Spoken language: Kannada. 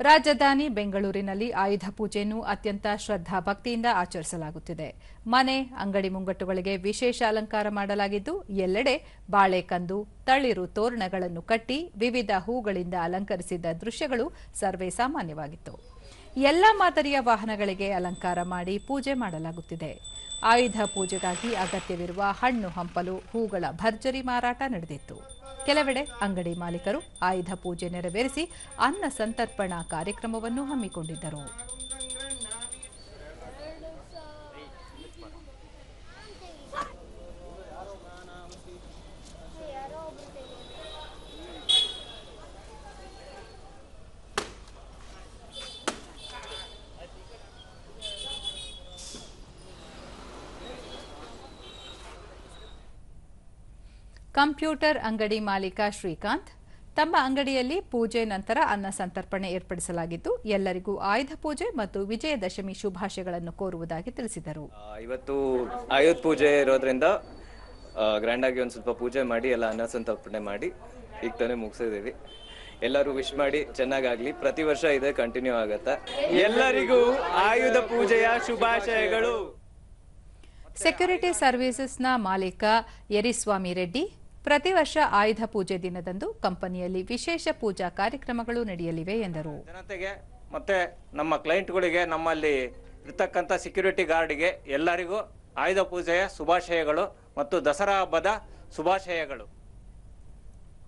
ರಾಜಧಾನಿ ಬೆಂಗಳೂರಿನಲ್ಲಿ ಆಯುಧ ಪೂಜೆಯನ್ನು ಅತ್ಯಂತ ಶ್ರದ್ಧಾ ಭಕ್ತಿಯಿಂದ ಆಚರಿಸಲಾಗುತ್ತಿದೆ. ಮನೆ, ಅಂಗಡಿ ಮುಂಗಟ್ಟುಗಳಿಗೆ ವಿಶೇಷ ಅಲಂಕಾರ ಮಾಡಲಾಗಿದ್ದು, ಎಲ್ಲೆಡೆ ಬಾಳೆಕಂದು, ತಳಿರು ತೋರಣಗಳನ್ನು ಕಟ್ಟಿ ವಿವಿಧ ಹೂಗಳಿಂದ ಅಲಂಕರಿಸಿದ್ದ ದೃಶ್ಯಗಳು ಸರ್ವೇ ಸಾಮಾನ್ಯವಾಗಿತ್ತು. ಎಲ್ಲ ಮಾದರಿಯ ವಾಹನಗಳಿಗೆ ಅಲಂಕಾರ ಮಾಡಿ ಪೂಜೆ ಮಾಡಲಾಗುತ್ತಿದೆ. ಆಯುಧ ಪೂಜೆಗಾಗಿ ಅಗತ್ಯವಿರುವ ಹಣ್ಣು ಹಂಪಲು, ಹೂಗಳ ಭರ್ಜರಿ ಮಾರಾಟ ನಡೆದಿತ್ತು. ಕೆಲವೆಡೆ ಅಂಗಡಿ ಮಾಲೀಕರು ಆಯುಧ ಪೂಜೆ ನೆರವೇರಿಸಿ ಅನ್ನ ಸಂತರ್ಪಣಾ ಕಾರ್ಯಕ್ರಮವನ್ನು ಹಮ್ಮಿಕೊಂಡಿದ್ದರು. ಕಂಪ್ಯೂಟರ್ ಅಂಗಡಿ ಮಾಲೀಕ ಶ್ರೀಕಾಂತ್. ತಮ್ಮ ಅಂಗಡಿಯಲ್ಲಿ ಪೂಜೆ ನಂತರ ಅನ್ನ ಸಂತರ್ಪಣೆ ಏರ್ಪಡಿಸಲಾಗಿದ್ದು ಎಲ್ಲರಿಗೂ ಆಯುಧ ಪೂಜೆ ಮತ್ತು ವಿಜಯದಶಮಿ ಶುಭಾಶಯಗಳನ್ನು ಕೋರುವುದಾಗಿ ತಿಳಿಸಿದರು. ಇವತ್ತು ಆಯುಧ ಪೂಜೆ ಇರೋದ್ರಿಂದ ಗ್ರ್ಯಾಂಡ್ ಆಗಿ ಒಂದು ಸ್ವಲ್ಪ ಪೂಜೆ ಮಾಡಿ ಎಲ್ಲ ಅನ್ನ ಸಂತರ್ಪಣೆ ಮಾಡಿ ಈಗ ತಾನೇ ಮುಗಿಸಿದೀವಿ ಎಲ್ಲರೂ ವಿಶ್ ಮಾಡಿ ಚೆನ್ನಾಗಾಗ್ಲಿ. ಪ್ರತಿ ವರ್ಷ ಇದೆ ಕಂಟಿನ್ಯೂ ಆಗತ್ತೆ. ಎಲ್ಲರಿಗೂ ಆಯುಧ ಪೂಜೆಯ ಶುಭಾಶಯಗಳು. ಸೆಕ್ಯೂರಿಟಿ ಸರ್ವಿಸಸ್ನ ಮಾಲೀಕ ಯರಿಸ್ವಾಮಿ ರೆಡ್ಡಿ ಪ್ರತಿ ವರ್ಷ ಆಯುಧ ಪೂಜೆ ದಿನದಂದು ಕಂಪನಿಯಲ್ಲಿ ವಿಶೇಷ ಪೂಜಾ ಕಾರ್ಯಕ್ರಮಗಳು ನಡೆಯಲಿವೆ ಎಂದರು. ಜನತೆಗೆ, ಮತ್ತೆ ನಮ್ಮ ಕ್ಲೈಂಟ್ಗಳಿಗೆ, ನಮ್ಮಲ್ಲಿ ಇರ್ತಕ್ಕಂಥ ಸೆಕ್ಯೂರಿಟಿ ಗಾರ್ಡ್ಗೆ ಎಲ್ಲರಿಗೂ ಆಯುಧ ಪೂಜೆಯ ಶುಭಾಶಯಗಳು ಮತ್ತು ದಸರಾ ಹಬ್ಬದ ಶುಭಾಶಯಗಳು.